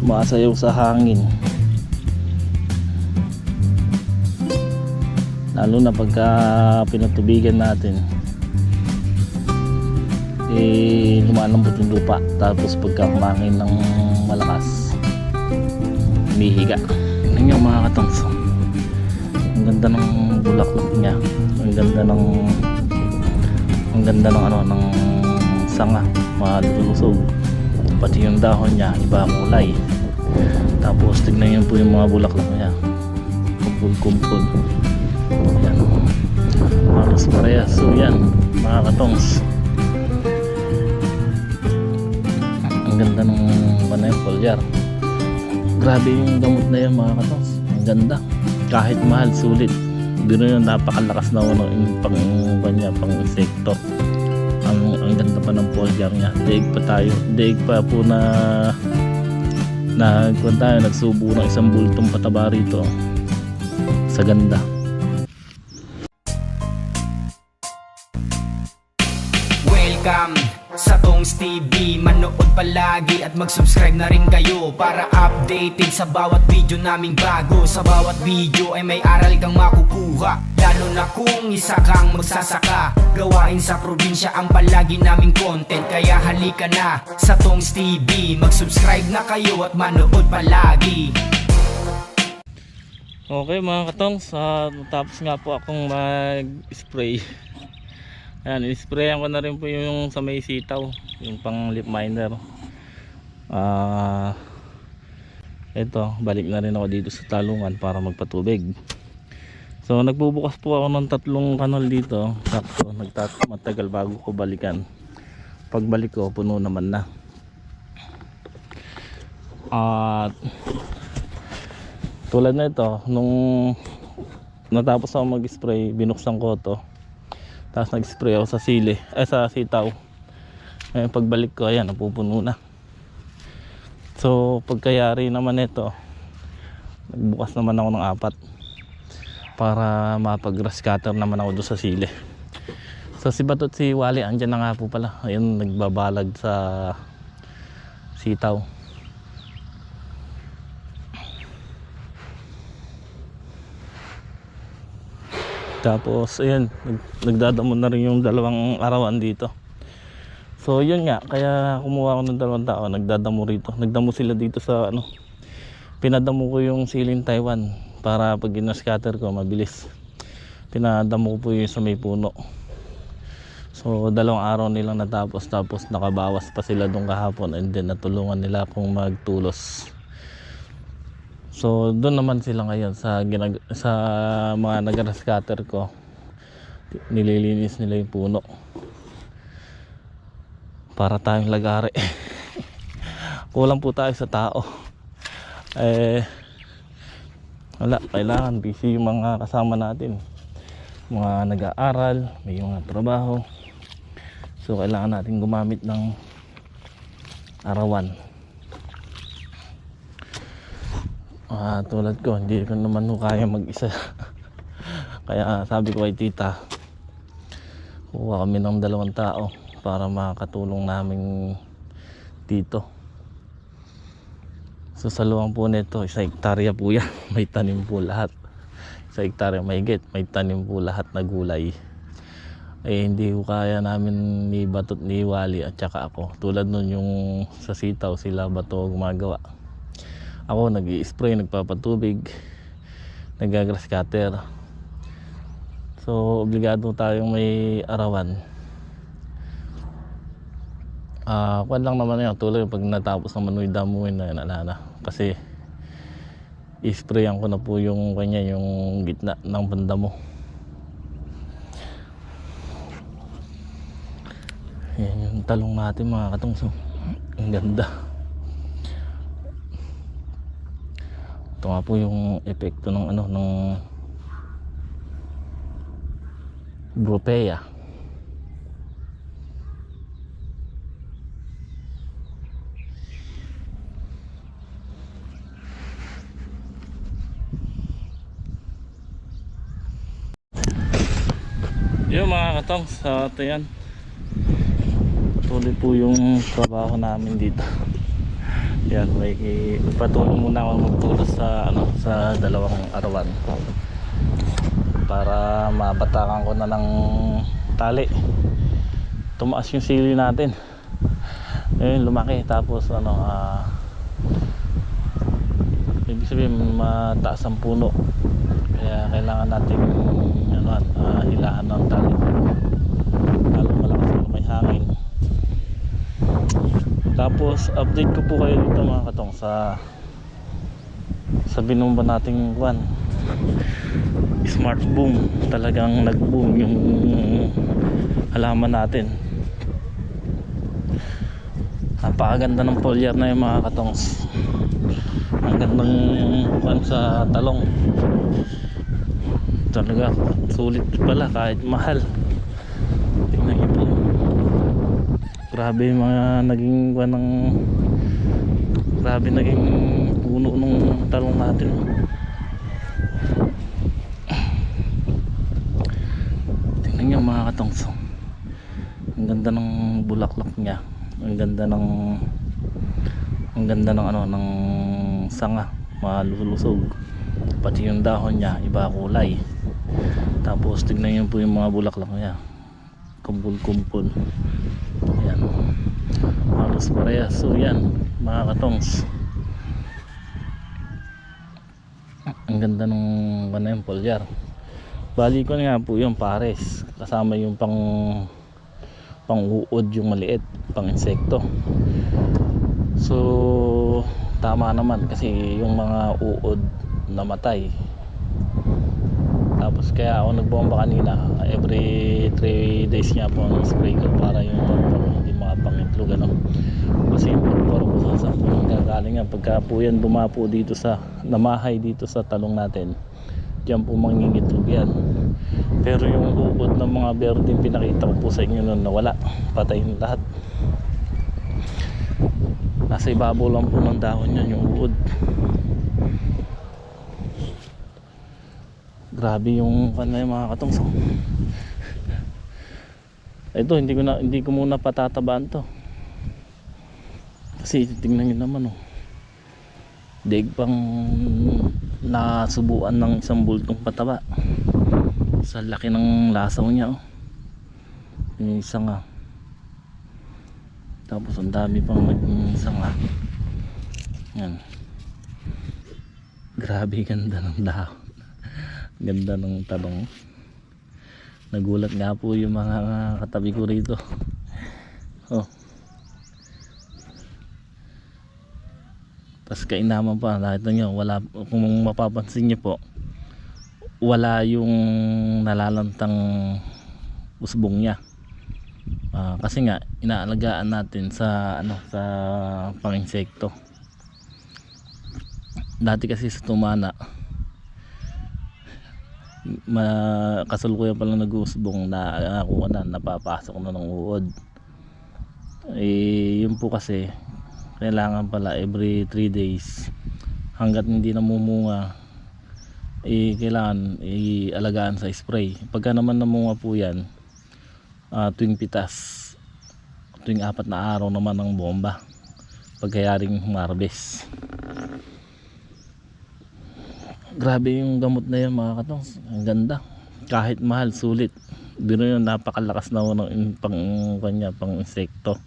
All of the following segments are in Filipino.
sumasayaw sa hangin. Lalo na pagka pinatubigan natin. Eh lumalambot yung lupa tapos pagka humangin ng malakas humihiga. Yun yung mga katangs ang ganda ng bulaklak niya. Ang ganda ng ang ganda ng ano ng sanga malulusog pati yung dahon niya iba kulay. Tapos tignan niyo po yung mga bulaklak niya. Kumpul kumpul yan halos parehas. So yan mga katongs. Ang ganda ng yung foliar grabe yung gamot na yan mga katongs. Ang ganda. Kahit mahal sulit. Biro yun napakalakas na ano yung pang kanya pang insekto ang ganda pa ng foliar niya. Daig pa tayo. Daig pa po na nagkuhan tayo nagsubo ng isang bultong pataba rito. Sa ganda. Welcome sa Tongs TV Palagi at mag-subscribe na rin kayo Para updated sa bawat video naming bago. Sa bawat video ay may aral kang makukuha. Lalo na kung isa kang magsasaka. Gawain sa probinsya ang palagi naming content. Kaya halika na sa Tongs TV Mag-subscribe na kayo at manood palagi. Okay mga katong, sa tapos nga po akong mag-spray. Ayan, isprayan ko na rin po yung sa may sitaw, yung pang lip miner. Ah, ito, balik na rin ako dito sa talungan para magpatubig. So nagbubukas po ako ng tatlong kanal dito. Sakto, nagtat matagal bago ko balikan. Pagbalik ko, puno naman na. At tulad na ito nung natapos ako mag-spray binuksan ko to tapos nag-spray ako sa sili eh sa sitaw. Ngayon pagbalik ko ayan napupuno na. So pagkayari naman ito nagbukas naman ako ng apat para mapag grass naman ako doon sa sili. So si Batot si Wally andyan na nga po pala. Ayun nagbabalag sa sitaw Tapos ayan, nag- nagdadamo na rin yung dalawang arawan dito. So yun nga, kaya kumuha ako ng dalawang tao, nagdadamo rito. Nagdamo sila dito sa ano. Pinadamo ko yung siling Taiwan para pag ginascatter ko mabilis. Pinadamo ko po yung sa may puno. So dalawang araw nilang natapos tapos nakabawas pa sila doon kahapon and then natulungan nila akong magtulos. So doon naman sila ngayon sa ginag sa mga nag scatter ko. Nililinis nila yung puno. Para tayong lagari. Kulang po tayo sa tao. Eh wala, kailangan busy yung mga kasama natin. Mga nag-aaral, may mga trabaho. So kailangan natin gumamit ng arawan. Ah, tulad ko, hindi ko naman kaya mag-isa. Kaya sabi ko kay tita, kuha kami ng dalawang tao para makatulong namin dito. So sa luwang po nito, isa hektarya po yan. May tanim po lahat. Sa hektarya may get, may tanim po lahat na gulay. Eh hindi ko kaya namin ni Batot ni Wali at saka ako. Tulad nun yung sa sitaw sila Bato gumagawa ako nag spray nagpapatubig nagagrass cutter so obligado tayong may arawan. Ah uh, lang naman yan tuloy pag natapos naman yung damuin na yan ala na. Kasi isprayan ko na po yung kanya yung gitna ng banda mo. Yan yung talong natin mga katungso ang ganda ito nga po yung epekto ng ano ng Brupea yun mga katong sa ito yan. Tuloy po yung trabaho namin dito Yan, may patuloy muna ako magtulos sa ano sa dalawang arawan. Para mabatakan ko na ng tali. Tumaas yung sili natin. Ngayon lumaki tapos ano ah ibig sabihin mataas ang puno. Kaya kailangan natin ano ah, hilahan ng tali. Lalo malakas na may hangin. Tapos update ko po kayo dito mga katong sa sa binumba nating kwan. Smart boom. Talagang nag boom yung halaman natin. Napakaganda ng foliar na yung mga katongs ang gandang kwan sa talong. Talaga sulit pala kahit mahal. Tingnan grabe yung mga naging ng grabe naging puno ng talong natin. Tingnan nyo mga katongs. Ang ganda ng bulaklak niya. Ang ganda ng ang ganda ng ano ng sanga. Malulusog. Pati yung dahon niya iba kulay. Tapos tignan nyo po yung mga bulaklak niya. Kumpul kumpul yan halos parehas so yan mga katongs. Ang ganda ng yung polyar. Bali ko nga po yung pares. Kasama yung pang pang uod yung maliit pang insekto. So tama naman kasi yung mga uod namatay tapos kaya ako nagbomba kanina every 3 days nga po ang spray ko para yung pagparo hindi makapangitlog ano kasi yung pagparo ko sa sampo ng gagaling nga. Pagka po yan dumapo dito sa namahay dito sa talong natin diyan po mangingitlog yan. Pero yung uod ng mga berde pinakita ko po sa inyo noon nawala. Patay na lahat. Nasa ibabaw lang po ng dahon yan yung uod grabe yung kanay mga katong. So, ito hindi ko na hindi ko muna patatabaan to. Kasi tingnan nyo naman oh. Dig pang nasubuan ng isang bultong pataba. Sa laki ng lasaw niya oh. Yung isa nga. Tapos ang dami pang naging sanga yan. Grabe ganda ng dahon ganda ng talong nagulat nga po yung mga katabi ko rito. Oh. Tas kainaman pa nakita nyo wala kung mapapansin nyo po wala yung nalalantang usbong niya. Ah, kasi nga inaalagaan natin sa ano sa panginsekto. Dati kasi sa tumana ma kasalukuyan pa lang nag-uusbong na ako na napapasok na ng uod. Eh yun po kasi kailangan pala every 3 days hanggat hindi namumunga eh kailangan ialagaan sa spray. Pagka naman namunga po yan ah, tuwing pitas tuwing apat na araw naman ng bomba pagkayaring marbes grabe yung gamot na yan mga katong. Ang ganda. Kahit mahal sulit. Biro yun napakalakas na ng pang kanya pang insekto.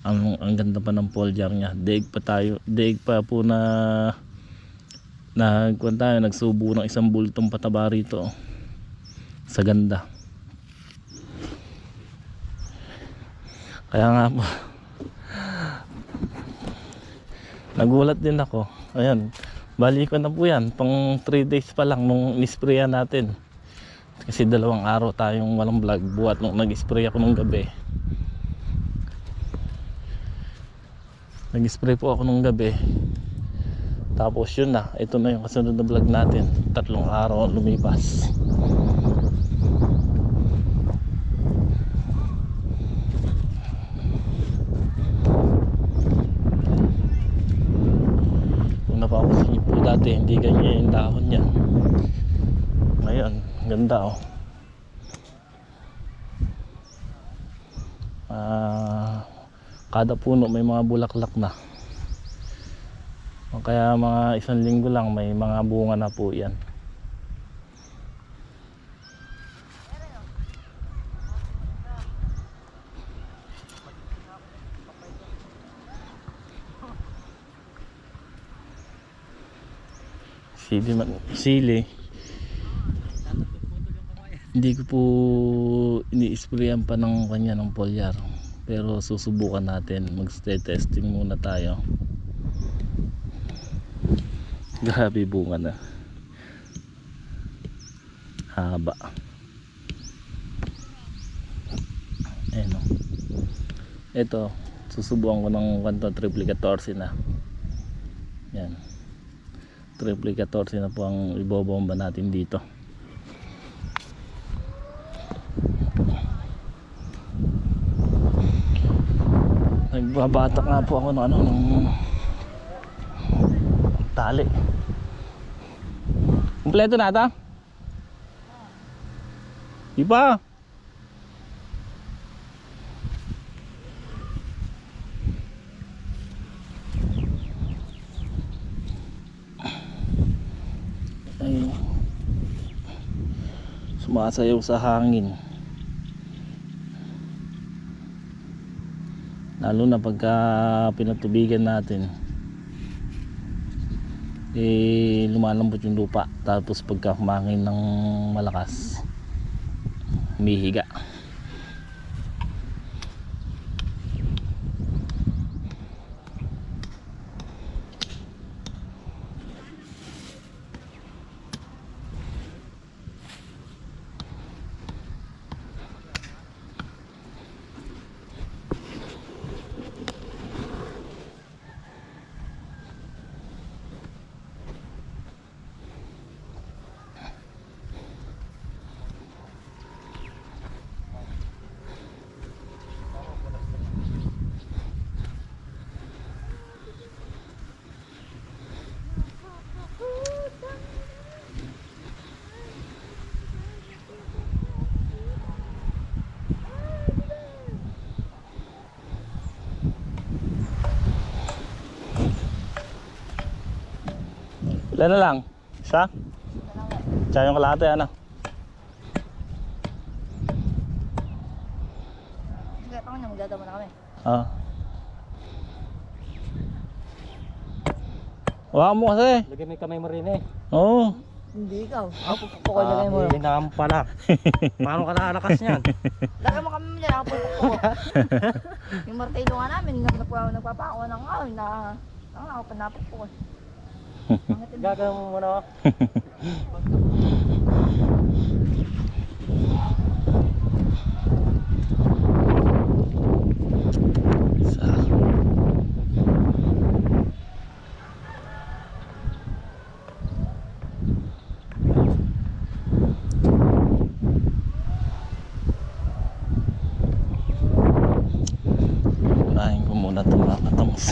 Ang, ang ganda pa ng foliar niya. Deeg pa tayo. Deeg pa po na nagkuhan tayo nagsubo ng isang bultong pataba rito. Sa ganda. Kaya nga po nagulat din ako. Ayan bali ko na po yan pang 3 days pa lang nung nisprayan natin. Kasi dalawang araw tayong walang vlog buhat nung nag-spray ako nung gabi. Nag-spray po ako nung gabi. Tapos yun na ito na yung kasunod na vlog natin. Tatlong araw lumipas kung napapansin niyo po dati hindi ganyan yung dahon niya ngayon ganda oh Ah, kada puno may mga bulaklak na kaya mga isang linggo lang may mga bunga na po yan. Sili, sili. Hindi ko po ini-sprayan pa ng kanya ng foliar. Pero susubukan natin. Mag-testing muna tayo. Grabe bunga na. Haba. Ayan o. Ito, susubukan ko ng kanto triple 14 na. Yan. Triple 14 na po ang ibobomba natin dito. Nagbabatak nga po ako ng ano ng tali. Kompleto na ata? Di. Ay. Sumasayaw sa hangin. Lalo na pagka pinatubigan natin eh lumalambot yung lupa tapos pagka humangin ng malakas humihiga ilan na lang? isa? tsaka yung kalahati ano? Sige, ako na, magdadamo na kami. ah Hawakan mo kasi Lagyan mo yung kamay mo rin eh. oo Hindi ikaw. Ako po ko lagay mo. Ah, hinaham pala. Paano ka nakalakas niyan? Lagay mo kami dyan, ako po po. Yung martilo nga namin, nag nagpa- nagpapako ng kahoy na ako itim. Gagawin mo muna ako. isa Kain ko muna itong mga katongs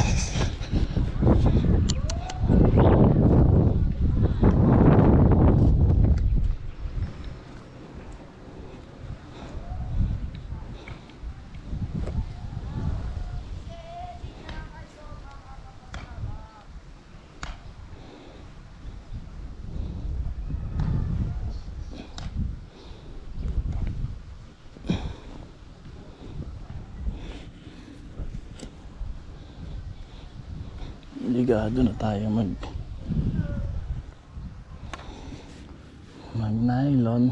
ligado na tayo mag mag nylon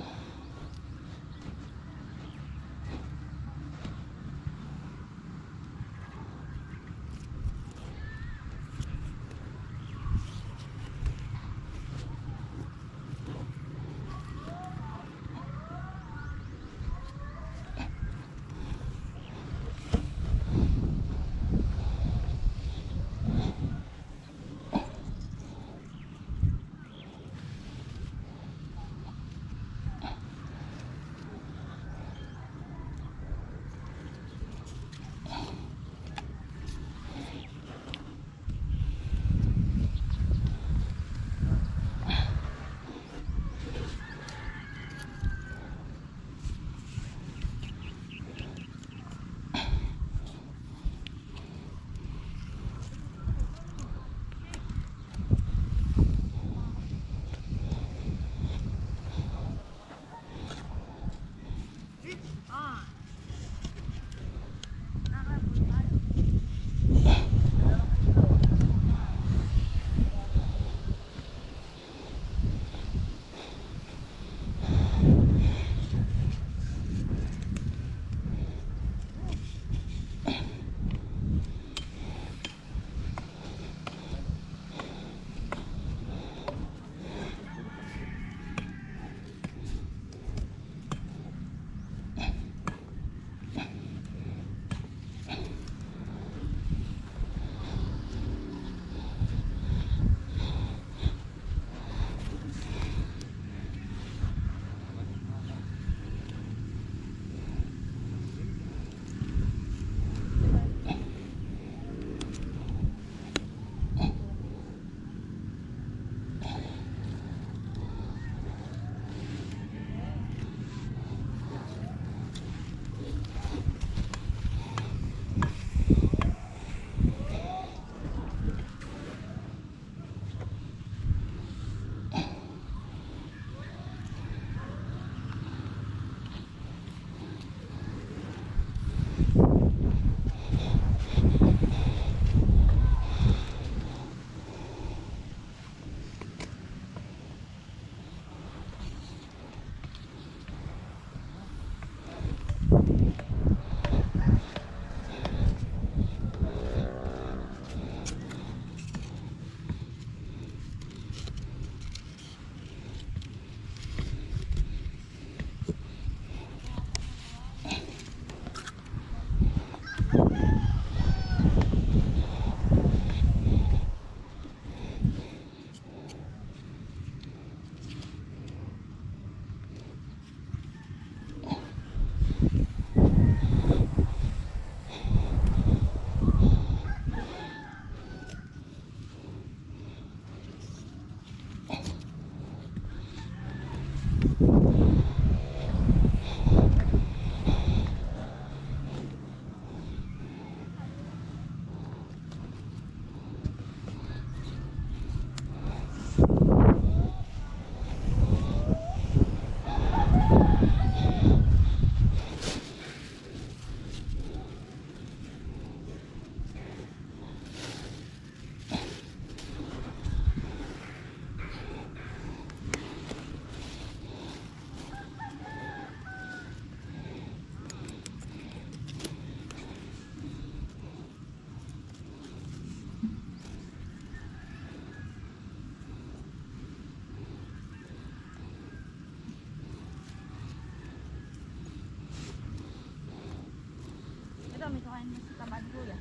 lluvia.